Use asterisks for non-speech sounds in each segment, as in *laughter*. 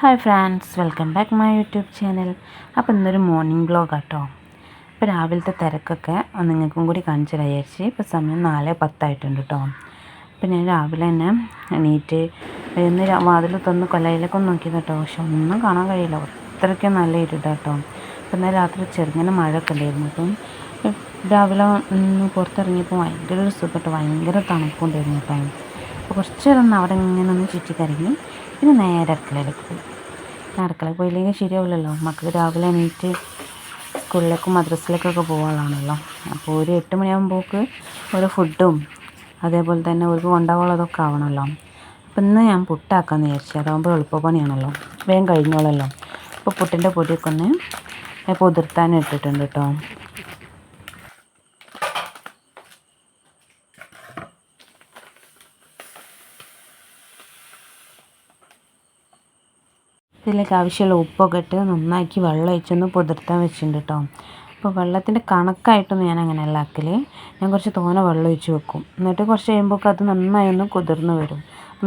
Hi friends welcome back my YouTube channel അപ്പോൾ ഇന്നൊരു morning blog കേട്ടോ ഇപ്പോൾ രാവിലത്തെ തിരക്കൊക്കെ നിങ്ങൾക്കും കൂടി കാണിച്ചു വിചാരിച്ച്. ഇപ്പോൾ സമയം നാല് പത്തായിട്ടുണ്ട് കേട്ടോ അപ്പോൾ ഞാൻ രാവിലെ തന്നെ എണീറ്റ് ഇന്ന് വാതിൽ തന്ന് കൊല്ലയിലൊക്കെ ഒന്ന് നോക്കിയത് കേട്ടോ പക്ഷെ ഒന്നും കാണാൻ കഴിയില്ല. അത്രയ്ക്കും നല്ല ഇരുട്ടാണ് കേട്ടോ അപ്പോൾ ഇന്നലെ രാത്രി ചെറുങ്ങനെ മഴയൊക്കെ ഉണ്ടായിരുന്നു. അപ്പം രാവിലെ ഒന്ന് പുറത്തിറങ്ങിയപ്പോൾ ഭയങ്കര ഒരു സുഖം കേട്ടോ ഭയങ്കര തണുപ്പുണ്ടായിരുന്നു കേട്ടോ അപ്പോൾ കുറച്ച് നേരം അവിടെ ഇങ്ങനെ ഒന്ന് ചുറ്റിക്കറങ്ങി. പിന്നെ നേരെ അടുക്കളയിലേക്ക് പോയി. അടുക്കളയിൽ പോയില്ലെങ്കിൽ ശരിയാവില്ലല്ലോ. മക്കൾ രാവിലെ എണീറ്റ് സ്കൂളിലേക്കും മദ്രസയിലേക്കൊക്കെ പോകാനുള്ളതാണല്ലോ അപ്പോൾ ഒരു എട്ട് മണിയാകുമ്പോൾക്ക് ഓരോ ഫുഡും അതേപോലെ തന്നെ അവർക്ക് കൊണ്ടുപോകാനുള്ളതൊക്കെ ആവണമല്ലോ അപ്പം ഇന്ന് ഞാൻ പുട്ടാക്കാമെന്ന് വിചാരിച്ചു. അതാകുമ്പോൾ എളുപ്പപ്പണിയാണല്ലോ. വേഗം കഴിഞ്ഞോളല്ലോ. അപ്പോൾ പുട്ടിന്റെ പൊടിയൊക്കെ ഒന്ന് പൊതിർത്താൻ ഇട്ടിട്ടുണ്ട് കേട്ടോ. ഇതിലേക്ക് ആവശ്യമുള്ള ഉപ്പൊക്കെ ഇട്ട് നന്നാക്കി വെള്ളം ഒഴിച്ചൊന്ന് പുതിർത്താൻ വെച്ചിട്ടുണ്ട് കേട്ടോ അപ്പോൾ വെള്ളത്തിന്റെ കണക്കായിട്ടൊന്നും ഞാൻ അങ്ങനെയല്ല ആക്കൽ ഞാൻ കുറച്ച് തോനെ വെള്ളം ഒഴിച്ച് വെക്കും. എന്നിട്ട് കുറച്ച് കഴിയുമ്പോൾ അത് നന്നായി ഒന്ന് കുതിർന്ന് വരും.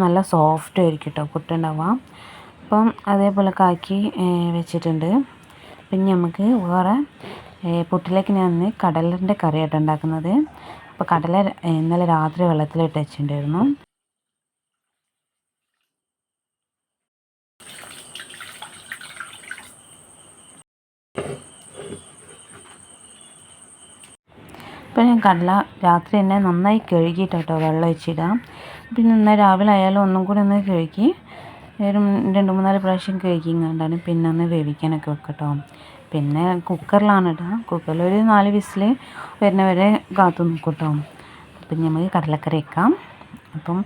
നല്ല സോഫ്റ്റ് ആയിരിക്കും കേട്ടോ പുട്ടുണ്ടാവുക. അപ്പം അതേപോലെ കാക്കി വെച്ചിട്ടുണ്ട്. പിന്നെ നമുക്ക് വേറെ പുട്ടിലേക്ക് ഞാൻ ഇന്ന് കടലിന്റെ കറിയായിട്ട് ഉണ്ടാക്കുന്നത്. അപ്പോൾ കടല ഇന്നലെ രാത്രി വെള്ളത്തിലിട്ട് വെച്ചിട്ടുണ്ടായിരുന്നു. ഇപ്പം ഞാൻ കടല രാത്രി തന്നെ നന്നായി കഴുകിയിട്ട് കേട്ടോ വെള്ളം ഒഴിച്ചിടാം. പിന്നെ എന്നാൽ രാവിലെ ആയാലും ഒന്നും കൂടി ഒന്ന് കഴുകി ഒരു രണ്ട് മൂന്നാൽ പ്രാവശ്യം കഴുകിങ്ങാണ്ടാണ് പിന്നെ ഒന്ന് വേവിക്കാനൊക്കെ വെക്കട്ടോ. പിന്നെ കുക്കറിലാണ് ഇടുക കുക്കറിൽ ഒരു നാല് വിസിൽ വരുന്നവരെ കാത്തു നിൽക്കും കേട്ടോ അപ്പം നമുക്ക് കടലക്കറി വെക്കാം. അപ്പം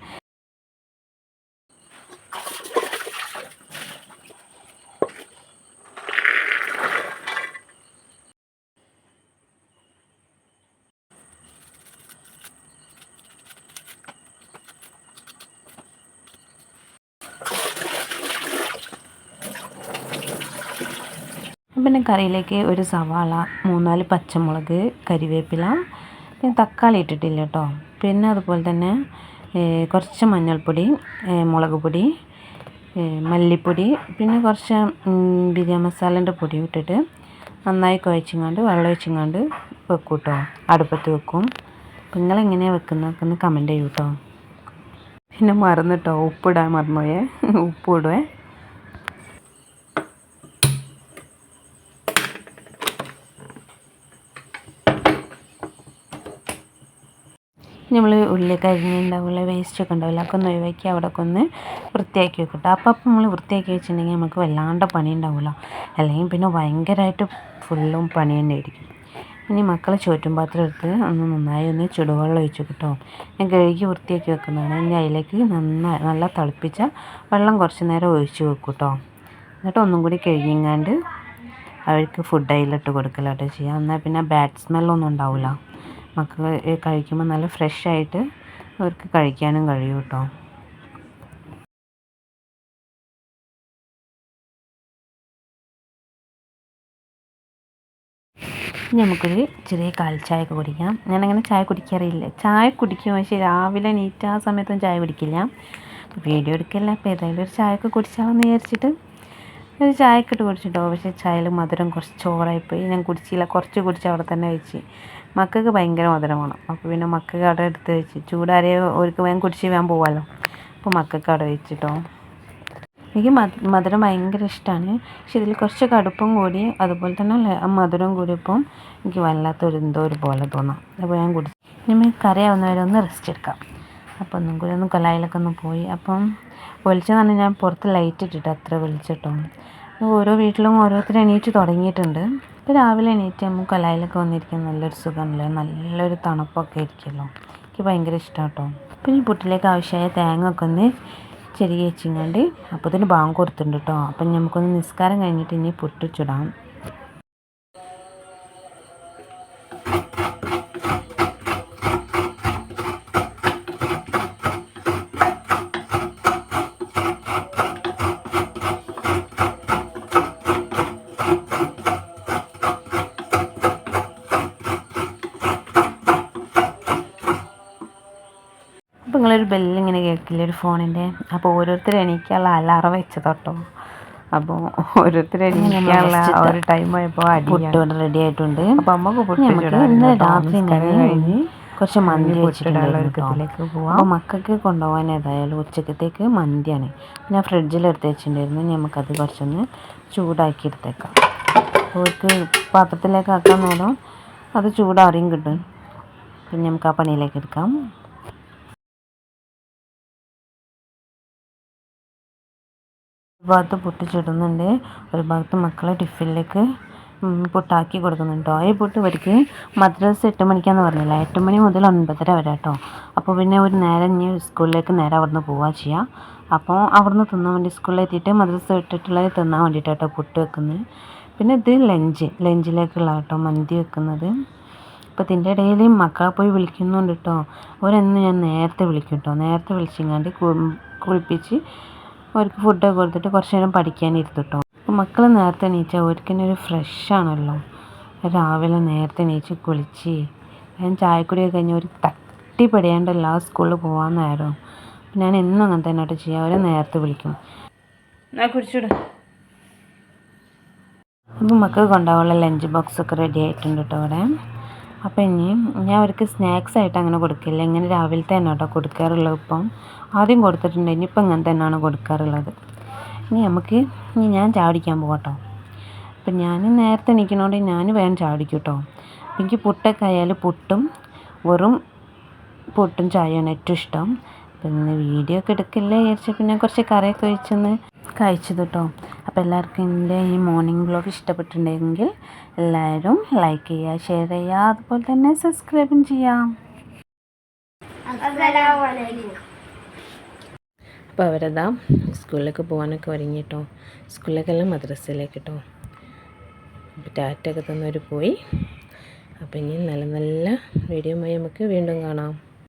പിന്നെ കറിയിലേക്ക് ഒരു സവാള മൂന്നാൽ പച്ചമുളക് കരിവേപ്പില പിന്നെ തക്കാളി ഇട്ടിട്ടില്ല കേട്ടോ പിന്നെ അതുപോലെ തന്നെ കുറച്ച് മഞ്ഞൾപ്പൊടി മുളക് പൊടി മല്ലിപ്പൊടി പിന്നെ കുറച്ച് ബിരിയാണി മസാലേന്റെ പൊടി ഇട്ടിട്ട് നന്നായി കുഴച്ചിങ്ങാണ്ട് വെള്ളം ഒഴിച്ചിങ്ങാണ്ട് വെക്കും കേട്ടോ അടുപ്പത്ത് വെക്കും. നിങ്ങൾ എങ്ങനെയാണ് വെക്കുന്നതൊക്കെ ഒന്ന് കമന്റ് ചെയ്യൂ കേട്ടോ പിന്നെ മറന്നിട്ടോ ഉപ്പിടാൻ മറന്നുപോയേ. *laughs* ഉപ്പ് ഇടുവേ. നമ്മൾ ഉള്ളിൽ കരിഞ്ഞുണ്ടാവില്ല വേസ്റ്റൊക്കെ ഉണ്ടാവില്ല. അതൊക്കെ ഒന്ന് ഒഴിവാക്കി അവിടെ ഒക്കെ ഒന്ന് വൃത്തിയാക്കി വെക്കട്ടെ. അപ്പം അപ്പം നമ്മൾ വൃത്തിയാക്കി വെച്ചിട്ടുണ്ടെങ്കിൽ നമുക്ക് വല്ലാണ്ട് പണി ഉണ്ടാവില്ല അല്ലെങ്കിൽ പിന്നെ ഭയങ്കരമായിട്ട് ഫുള്ളും പണി തന്നെ ആയിരിക്കും. ഇനി മക്കളെ ചോറ്റും പാത്രം എടുത്ത് ഒന്ന് നന്നായി ഒന്ന് ചുടുവെള്ളം ഒഴിച്ചു കേട്ടോ ഞാൻ കഴുകി വൃത്തിയാക്കി വെക്കുന്നതാണ്. ഇനി അതിലേക്ക് നന്നായി നല്ല തിളപ്പിച്ച വെള്ളം കുറച്ച് നേരം ഒഴിച്ചു വെക്കും കേട്ടോ എന്നിട്ട് ഒന്നും കൂടി കഴുകിങ്ങാണ്ട് അവർക്ക് ഫുഡ് അതിലിട്ട് കൊടുക്കലാട്ടോ ചെയ്യാം. എന്നാൽ പിന്നെ ബാഡ് സ്മെല്ലൊന്നും ഉണ്ടാവില്ല മക്കൾ കഴിക്കുമ്പോൾ നല്ല ഫ്രഷ് ആയിട്ട് അവർക്ക് കഴിക്കാനും കഴിയും കേട്ടോ നമുക്കൊരു ചെറിയ കാൽച്ചായ ഒക്കെ കുടിക്കാം. ഞാനങ്ങനെ ചായ കുടിക്കാറില്ല. ചായ കുടിക്കും പക്ഷേ രാവിലെ നീറ്റ് ആ സമയത്തൊന്നും ചായ കുടിക്കില്ല. വീഡിയോ എടുക്കില്ല അപ്പോൾ ഏതായാലും ഒരു ചായ ഒക്കെ കുടിച്ചാലെന്ന് വിചാരിച്ചിട്ട് ഒരു ചായക്കിട്ട് കുടിച്ചിട്ടോ. പക്ഷേ ചായയിൽ മധുരം കുറച്ച് ഓവറായിപ്പോയി ഞാൻ കുടിച്ചില്ല. കുറച്ച് കുടിച്ച് അവിടെ തന്നെ വെച്ച്. മക്കൾക്ക് ഭയങ്കര മധുരം വേണം. അപ്പോൾ പിന്നെ മക്കൾക്ക് അവിടെ എടുത്ത് വെച്ച്. ചൂടാറിയ ഒരുക്ക് വേഗം കുടിച്ച് വേഗം പോകാമല്ലോ അപ്പോൾ മക്കൾക്ക് അവിടെ വെച്ചിട്ടോ. എനിക്ക് മധുരം ഭയങ്കര ഇഷ്ടമാണ് പക്ഷെ ഇതിൽ കുറച്ച് കടുപ്പം കൂടി അതുപോലെ തന്നെ മധുരം കൂടിയപ്പം എനിക്ക് വല്ലാത്തൊരു എന്തോ ഒരു പോലെ തോന്നാം. അപ്പോൾ ഞാൻ കുടിച്ചു. ഇനി കറിയാവുന്നവരെ ഒന്ന് റെസ്റ്റ് എടുക്കാം. അപ്പോൾ ഒന്നും കൂടി ഒന്ന് കൊലായിലൊക്കെ ഒന്ന് പോയി. അപ്പം വെളിച്ചം തന്നെ ഞാൻ പുറത്ത് ലൈറ്റ് ഇട്ടിട്ട് അത്ര വെളിച്ചിട്ടോ ഓരോ വീട്ടിലും ഓരോരുത്തർ എണീറ്റ് തുടങ്ങിയിട്ടുണ്ട്. ഇപ്പോൾ രാവിലെ എണീറ്റ് നമുക്ക് കലായിലൊക്കെ വന്നിരിക്കാൻ നല്ലൊരു സുഖമല്ലേ? നല്ലൊരു തണുപ്പൊക്കെ ഇരിക്കുമല്ലോ എനിക്ക് ഭയങ്കര ഇഷ്ടമാണ് കേട്ടോ പിന്നെ പുട്ടിലേക്ക് ആവശ്യമായ തേങ്ങ ഒക്കെ ഒന്ന് ചെറിയ വെച്ചിങ്ങാണ്ട് അപ്പോൾ തന്നെ ബാങ്ക് കൊടുത്തിട്ടുണ്ട് കേട്ടോ അപ്പം നമുക്കൊന്ന് നിസ്കാരം കഴിഞ്ഞിട്ട് ഇനി പുട്ട് ചുടാം. അപ്പോൾ നിങ്ങളൊരു ബെല്ലിങ്ങനെ കേൾക്കില്ല? ഒരു ഫോണിന്റെ അപ്പോൾ ഓരോരുത്തർ എണീക്കാനുള്ള അലാറം വെച്ചതോട്ടോ. അപ്പോൾ ഓരോരുത്തർ എണീക്കാനുള്ള ഒരു ടൈം ആയപ്പോൾ അടിപൊളി റെഡി ആയിട്ടുണ്ട്. അപ്പോൾ അമ്മയ്ക്ക് നമുക്ക് ഇന്ന് രാത്രി കഴിഞ്ഞ് കുറച്ച് മന്തി വെച്ചിട്ടുണ്ടായിരുന്നു പോവാം. അപ്പോൾ മക്കൾക്ക് കൊണ്ടുപോകാൻ ഏതായാലും ഉച്ചക്കത്തേക്ക് മന്തിയാണ്. ഞാൻ ഫ്രിഡ്ജിൽ എടുത്ത് വെച്ചിട്ടുണ്ടായിരുന്നു. നമുക്കത് കുറച്ചൊന്ന് ചൂടാക്കി എടുത്തേക്കാം. അവർക്ക് പാത്രത്തിലേക്ക് ആക്കാൻ നേരം അത് ചൂടാറിയും കിട്ടും. പിന്നെ നമുക്ക് ആ പണിയിലേക്ക് എടുക്കാം. ഭാഗത്ത് പൊട്ടിച്ചിടുന്നുണ്ട്. ഒരു ഭാഗത്ത് മക്കളെ ടിഫിനിലേക്ക് പൊട്ടാക്കി കൊടുക്കുന്നുണ്ട്. ഈ പൊട്ട് ഇവർക്ക് മദ്രസ എട്ട് മണിക്കാന്ന് പറഞ്ഞില്ല? എട്ട് മണി മുതൽ ഒൻപതര വരെ കേട്ടോ അപ്പോൾ പിന്നെ ഒരു നേരം ഇനി സ്കൂളിലേക്ക് നേരെ അവിടുന്ന് പോവുക ചെയ്യുക അപ്പോൾ അവിടുന്ന് തിന്നാൻ വേണ്ടി സ്കൂളിൽ എത്തിയിട്ട് മദ്രസ വിട്ടിട്ടുള്ളത് തിന്നാൻ വേണ്ടിയിട്ട് കേട്ടോ പുട്ട് വെക്കുന്നത്. പിന്നെ ഇത് ലഞ്ച് ലഞ്ചിലേക്കുള്ള കേട്ടോ മന്തി വെക്കുന്നത്. അപ്പോൾ ഇതിന്റെ ഇടയിൽ മക്കളെ പോയി വിളിക്കുന്നുണ്ട് കേട്ടോ അവരെന്ന് ഞാൻ നേരത്തെ വിളിക്കും കേട്ടോ നേരത്തെ വിളിച്ചിങ്ങാണ്ട് കുളിപ്പിച്ച് അവർക്ക് ഫുഡൊക്കെ കൊടുത്തിട്ട് കുറച്ച് നേരം പഠിക്കാനിരുത്തിട്ടോ. അപ്പോൾ മക്കൾ നേരത്തെ എണീച്ചാൽ അവർക്കിനെ ഒരു ഫ്രഷ് ആണല്ലോ. രാവിലെ നേരത്തെ എണീച്ച് കുളിച്ച് ഞാൻ ചായക്കുടിയൊക്കെ കഴിഞ്ഞ് ഒരു തട്ടി പടിയാണ്ടല്ലോ ആ സ്കൂളിൽ പോകാൻ നേരം. ഞാൻ എന്നും അങ്ങനെ തന്നെ കേട്ടോ ചെയ്യുക അവരെ നേരത്തെ വിളിക്കും. കുടിച്ചിടും? അപ്പോൾ മക്കൾക്ക് കൊണ്ടാവുള്ള ലഞ്ച് ബോക്സൊക്കെ റെഡി ആയിട്ടുണ്ട് കേട്ടോ ഇവിടെ. അപ്പോൾ ഇനി ഞാൻ അവർക്ക് സ്നാക്സ് ആയിട്ട് അങ്ങനെ കൊടുക്കില്ല. ഇങ്ങനെ രാവിലത്തെ തന്നെ കേട്ടോ കൊടുക്കാറുള്ളത് ഇപ്പം. ആദ്യം കൊടുത്തിട്ടുണ്ട്. ഇനിയിപ്പം ഇങ്ങനെ തന്നെയാണ് കൊടുക്കാറുള്ളത്. ഇനി നമുക്ക് ഇനി ഞാൻ ചാടിക്കാൻ പോകട്ടോ അപ്പം ഞാൻ നേരത്തെ നിൽക്കണോണ്ട് ഞാൻ വേഗം ചാടിക്കും കേട്ടോ. എനിക്ക് പുട്ടൊക്കെ ആയാൽ പുട്ടും വെറും പുട്ടും ചായയാണ് ഏറ്റവും ഇഷ്ടം. പിന്നെ വീഡിയോ ഒക്കെ എടുക്കില്ല വിചാരിച്ച് പിന്നെ കുറച്ച് കറിയൊക്കെ ഒഴിച്ചൊന്ന് കഴിച്ചത് കേട്ടോ അപ്പോൾ എല്ലാവർക്കും എന്റെ ഈ മോർണിംഗ് ബ്ലോഗ് ഇഷ്ടപ്പെട്ടിട്ടുണ്ടെങ്കിൽ എല്ലാവരും ലൈക്ക് ചെയ്യുക ഷെയർ ചെയ്യുക അതുപോലെ തന്നെ സബ്സ്ക്രൈബും ചെയ്യാം. അപ്പോൾ അവരതാ സ്കൂളിലേക്ക് പോകാനൊക്കെ ഒരുങ്ങി കേട്ടോ സ്കൂളിലേക്കല്ല മദ്രസയിലേക്ക് കേട്ടോ അപ്പോൾ ടാറ്റൊക്കെ തന്നവർ പോയി. അപ്പോൾ ഇനി നല്ല നല്ല വീഡിയോ നമുക്ക് വീണ്ടും കാണാം.